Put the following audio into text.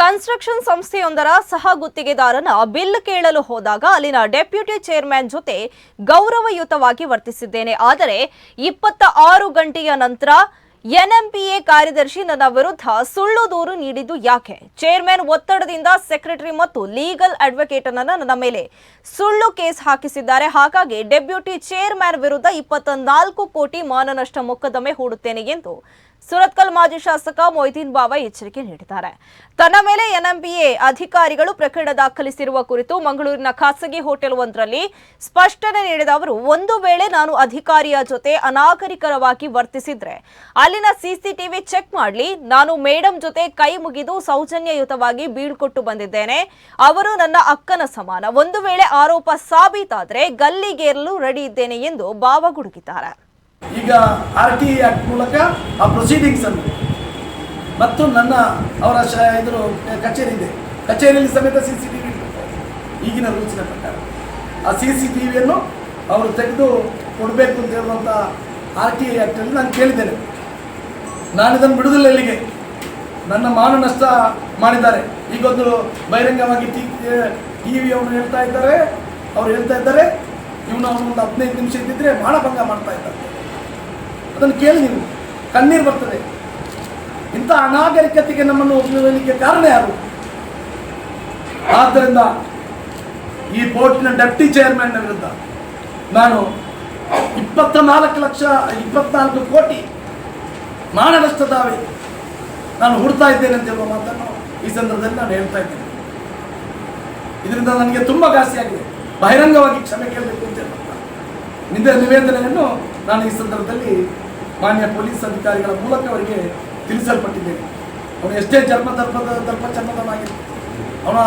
Construction ಸಂಸ್ಥೆಯೊಂದರ ಸಹ ಗುತ್ತಿಗೆದಾರನ bill ಕೇಳಲು ಹೋದಾಗ ಅಲ್ಲಿನ ಡೆಪ್ಯೂಟಿ ಚೇರ್ಮನ್ ಜೊತೆ ಗೌರವಯುತವಾಗಿ ವರ್ತಿಸಿದ್ದೇನೆ. ಆದರೆ ಇಪ್ಪತ್ತ ಆರು ಗಂಟೆಯ ನಂತರ ಎನ್ಎಂಪಿಎ ಕಾರ್ಯದರ್ಶಿ ನನ್ನ ವಿರುದ್ಧ ಸುಳ್ಳು ದೂರು ನೀಡಿದ್ದು ಯಾಕೆ? ಚೇರ್ಮನ್ ಒತ್ತಡದಿಂದ ಸೆಕ್ರೆಟರಿ ಮತ್ತು ಲೀಗಲ್ ಅಡ್ವೊಕೇಟ್ ಅನ್ನ ನನ್ನ ಮೇಲೆ ಸುಳ್ಳು ಕೇಸ್ ಹಾಕಿಸಿದ್ದಾರೆ. ಹಾಗಾಗಿ ಡೆಪ್ಯೂಟಿ ಚೇರ್ಮನ್ ವಿರುದ್ಧ ಇಪ್ಪತ್ತ ನಾಲ್ಕು ಕೋಟಿ ಮಾನನಷ್ಟ ಮೊಕದ್ದಮೆ ಹೂಡುತ್ತೇನೆ ಎಂದು ಸುರತ್ಕಲ್ ಮಾಜಿ ಶಾಸಕ ಮೊಯ್ದೀನ್ ಬಾಬಾ ಎಚ್ಚರಿಕೆ ನೀಡಿದ್ದಾರೆ. ತನ್ನ ಮೇಲೆ ಎನ್ಎಂಪಿಎ ಅಧಿಕಾರಿಗಳು ಪ್ರಕರಣ ದಾಖಲಿಸಿರುವ ಕುರಿತು ಮಂಗಳೂರಿನ ಖಾಸಗಿ ಹೋಟೆಲ್ ಒಂದರಲ್ಲಿ ಸ್ಪಷ್ಟನೆ ನೀಡಿದ ಅವರು, ಒಂದು ವೇಳೆ ನಾನು ಅಧಿಕಾರಿಯ ಜೊತೆ ಅನಾಗರಿಕರವಾಗಿ ವರ್ತಿಸಿದ್ರೆ ಅಲ್ಲಿನ ಸಿಸಿಟಿವಿ ಚೆಕ್ ಮಾಡಲಿ, ನಾನು ಮೇಡಮ್ ಜೊತೆ ಕೈ ಮುಗಿದು ಸೌಜನ್ಯಯುತವಾಗಿ ಬೀಳ್ಕೊಟ್ಟು ಬಂದಿದ್ದೇನೆ, ಅವರು ನನ್ನ ಅಕ್ಕನ ಸಮಾನ, ಒಂದು ವೇಳೆ ಆರೋಪ ಸಾಬೀತಾದರೆ ಗಲ್ಲಿಗೇರಲು ರೆಡಿ ಇದ್ದೇನೆ ಎಂದು ಬಾವ ಗುಡುಗಿದ್ದಾರೆ ಈಗ ಆರ್ ಟಿ ಆ್ಯಕ್ಟ್ ಮೂಲಕ ಆ ಪ್ರೊಸೀಡಿಂಗ್ಸ್ ಅನ್ನು ಮತ್ತು ನನ್ನ ಅವರ ಶ ಇದ್ರು ಕಚೇರಿ ಇದೆ. ಕಚೇರಿಯಲ್ಲಿ ಸಮೇತ ಸಿ ಸಿ ಟಿ ವಿ ಈಗಿನ ರೂಲ್ಸಿನ ಪ್ರಕಾರ. ಆ ಸಿ ಸಿ ಟಿ ವಿಯನ್ನು ಅವರು ತೆಗೆದು ಕೊಡಬೇಕು ಅಂತ ಹೇಳುವಂಥ ಆರ್ ಟಿ ಐ ಆ್ಯಕ್ಟಲ್ಲಿ ನಾನು ಕೇಳಿದ್ದೇನೆ. ನಾನು ಇದನ್ನು ಬಿಡುವುದಿಲ್ಲ ಇಲ್ಲಿಗೆ. ನನ್ನ ಮಾನ ನಷ್ಟ ಮಾಡಿದ್ದಾರೆ. ಈಗೊಂದು ಬಹಿರಂಗವಾಗಿ ಟಿ ಟಿ ವಿಯವರು ಹೇಳ್ತಾ ಇದ್ದಾರೆ. ಅವ್ರು ಹೇಳ್ತಾ ಇದ್ದಾರೆ. ಇವನು ಒಂದು ಹದಿನೈದು ನಿಮಿಷ ಇದ್ದಿದ್ರೆ ಮಾನಭಂಗ ಮಾಡ್ತಾ ಇದ್ದಾರೆ. ಅದನ್ನು ಕೇಳಿ ನೀವು. ಕಣ್ಣೀರು ಬರ್ತದೆ. ಇಂಥ ಅನಾಗರಿಕತೆಗೆ ನಮ್ಮನ್ನು ಒಪ್ಪಿಕೊಳ್ಳಲಿಕ್ಕೆ ಕಾರಣ ಯಾರು? ಆದ್ದರಿಂದ ಈ ಬೋರ್ಡಿನ ಡೆಪ್ಟಿ ಚೇರ್ಮನ್ ವಿರುದ್ಧ ನಾನು ಇಪ್ಪತ್ತ ನಾಲ್ಕು ಲಕ್ಷ, ಇಪ್ಪತ್ನಾಲ್ಕು ಕೋಟಿ ಮಾನನಷ್ಟ ದಾವೆ ನಾನು ಹುಡ್ತಾ ಇದ್ದೇನೆ ಅಂತ ಹೇಳುವ ಮಾತನ್ನು ಈ ಸಂದರ್ಭದಲ್ಲಿ ನಾನು ಹೇಳ್ತಾ ಇದ್ದೇನೆ. ಇದರಿಂದ ನನಗೆ ತುಂಬ ಘಾಸಿಯಾಗಿದೆ ಬಹಿರಂಗವಾಗಿ ಕ್ಷಮೆ ಕೇಳಬೇಕು ಅಂತ ಹೇಳುವಂತ ನಿವೇದನೆಯನ್ನು ನಾನು ಈ ಸಂದರ್ಭದಲ್ಲಿ ಮಾನ್ಯ ಪೊಲೀಸ್ ಅಧಿಕಾರಿಗಳ ಮೂಲಕ ಅವರಿಗೆ ತಿಳಿಸಲ್ಪಟ್ಟಿದ್ದೇನೆ. ಅವನು ಎಷ್ಟೇ ಜನ್ಮ ದರ್ಪದ ದರ್ಪ ಚರ್ಮದನಾಗಿತ್ತು ಅವನ